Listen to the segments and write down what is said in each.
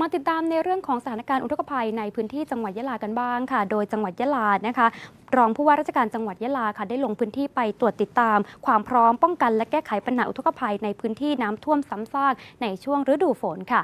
มาติดตามในเรื่องของสถานการณ์อุทกภัยในพื้นที่จังหวัดยะลากันบ้างค่ะ โดยจังหวัดยะลานะคะรองผู้ว่าราชการจังหวัดยะลาค่ะได้ลงพื้นที่ไปตรวจติดตาม ความพร้อมป้องกันและแก้ไขปัญหาอุทกภัยในพื้นที่น้ำท่วมซ้ำซากในช่วงฤดูฝนค่ะ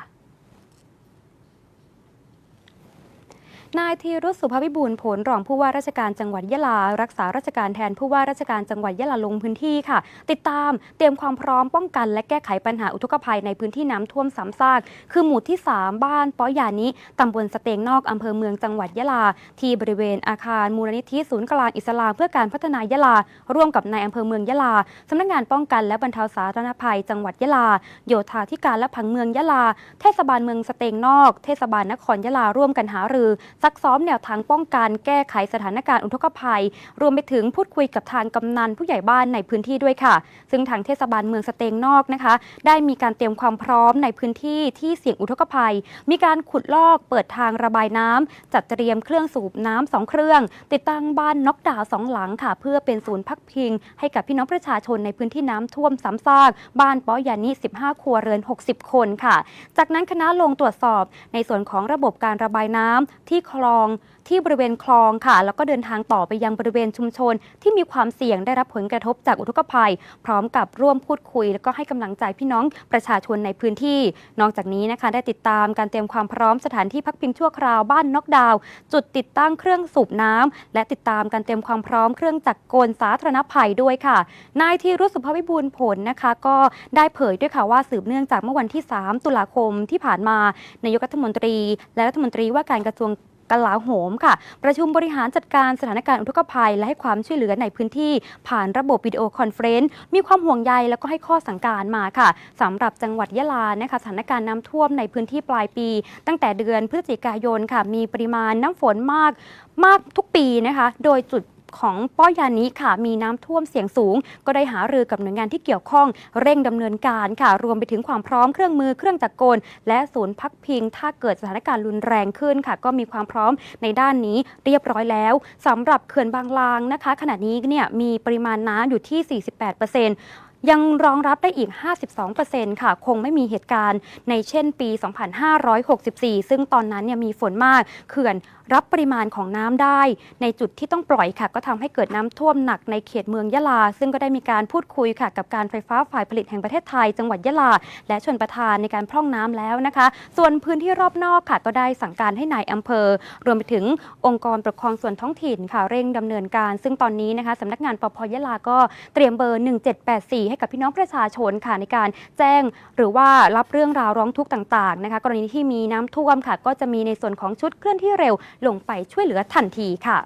นายธีรุสุภวิบูลย์ผลรองผู้ว่าราชการจังหวัดยะลา รักษาราชการแทนผู้ว่าราชการจังหวัดยะลาลงพื้นที่ค่ะ ติดตามเตรียมความพร้อมป้องกัน และแก้ไขปัญหาอุทกภัยในพื้นที่น้ำท่วมซ้ำซากคือหมู่ที่ 3 บ้านป้อยานิตำบลสเตงนอกอำเภอเมืองจังหวัดยะลา ที่บริเวณอาคารมูลนิธิศูนย์กลางอิสลามเพื่อการพัฒนายะลา ร่วมกับนายอำเภอเมืองยะลาสำนักงานป้องกันและบรรเทาสาธารณภัย จังหวัดยะลา โยธาธิการและผังเมืองยะลา เทศบาลเมืองสเตงนอก เทศบาลนครยะลาร่วมกันหารือซักซ้อมแนวทางป้องกันแก้ไขสถานการณ์อุทกภัย รวมไปถึงพูดคุยกับทางกำนันผู้ใหญ่บ้านในพื้นที่ด้วยค่ะ ซึ่งทางเทศบาลเมืองสเตงนอกนะคะ ได้มีการเตรียมความพร้อมในพื้นที่ที่เสี่ยงอุทกภัย มีการขุดลอกเปิดทางระบายน้ำจัดเตรียมเครื่องสูบน้ำสองเครื่อง ติดตั้งบ้านน็อกดาวสองหลังค่ะ เพื่อเป็นศูนย์พักพิง ให้กับพี่น้องประชาชนในพื้นที่น้ำท่วมซ้ำซากบ้านป้อยานิ15 ครัวเรือน 60 คนค่ะ จากนั้นคณะลงตรวจสอบในส่วนของระบบการระบายน้ำที่คลองที่บริเวณคลองค่ะ แล้วก็เดินทางต่อไปยังบริเวณชุมชน ที่มีความเสี่ยงได้รับผลกระทบจากอุทกภัย พร้อมกับร่วมพูดคุย แล้วก็ให้กำลังใจพี่น้องประชาชนในพื้นที่ นอกจากนี้นะคะได้ติดตามการเตรียมความพร้อมสถานที่พักพิงชั่วคราวบ้านน็อกดาวน์จุดติดตั้งเครื่องสูบน้ำและติดตามการเตรียมความพร้อมเครื่องจักรกลสาธารณภัยด้วยค่ะ นายที่รุ่สุภวิบูลผลนะคะ ก็ได้เผยด้วยค่ะว่าสืบเนื่องจากเมื่อวันที่ 3 ตุลาคมที่ผ่านมานายกรัฐมนตรี และรัฐมนตรีว่าการกระทรวง กลาโหมค่ะ ประชุมบริหารจัดการสถานการณ์อุทกภัย และให้ความช่วยเหลือในพื้นที่ ผ่านระบบวิดีโอคอนเฟรนซ์มีความห่วงใยแล้วก็ให้ข้อสั่งการมาค่ะสำหรับจังหวัดยะลานะคะสถานการณ์น้ำท่วมในพื้นที่ปลายปี ตั้งแต่เดือนพฤศจิกายนค่ะ มีปริมาณน้ำฝนมากมากทุกปีนะคะ โดยจุด ของป้อยานิค่ะ มีน้ำท่วมเสียงสูง ก็ได้หารือกับหน่วยงานที่เกี่ยวข้อง เร่งดำเนินการค่ะ รวมไปถึงความพร้อมเครื่องมือเครื่องจักรกล และศูนย์พักพิง ถ้าเกิดสถานการณ์รุนแรงขึ้นค่ะ ก็มีความพร้อมในด้านนี้เรียบร้อยแล้วสำหรับเขื่อนบางลางนะคะ ขณะนี้เนี่ยมีปริมาณน้ำอยู่ที่ 48% ยังรองรับได้อีก 52%ค่ะ คงไม่มีเหตุการณ์ในเช่นปี 2564 ซึ่งตอนนั้นเนี่ยมีฝนมากเขื่อนรับปริมาณของน้ำได้ ในจุดที่ต้องปล่อยค่ะ ก็ทำให้เกิดน้ำท่วมหนักในเขตเมืองยะลา ซึ่งก็ได้มีการพูดคุยค่ะ กับการไฟฟ้าฝ่ายผลิตแห่งประเทศไทย จังหวัดยะลา และชนประทานในการพร่องน้ำแล้วนะคะ ส่วนพื้นที่รอบนอกค่ะ ก็ได้สั่งการให้นายอำเภอ รวมไปถึงองค์กรปกครองส่วนท้องถิ่นค่ะเร่งดำเนินการ ซึ่งตอนนี้นะคะสำนักงานปพยะลาก็เตรียมเบอร์ 1784ให้กับพี่น้องประชาชนค่ะในการแจ้งหรือว่ารับเรื่องราวร้องทุกข์ต่างๆนะคะ กรณีที่มีน้ำท่วมค่ะ ก็จะมีในส่วนของชุดเคลื่อนที่เร็วลงไปช่วยเหลือทันทีค่ะ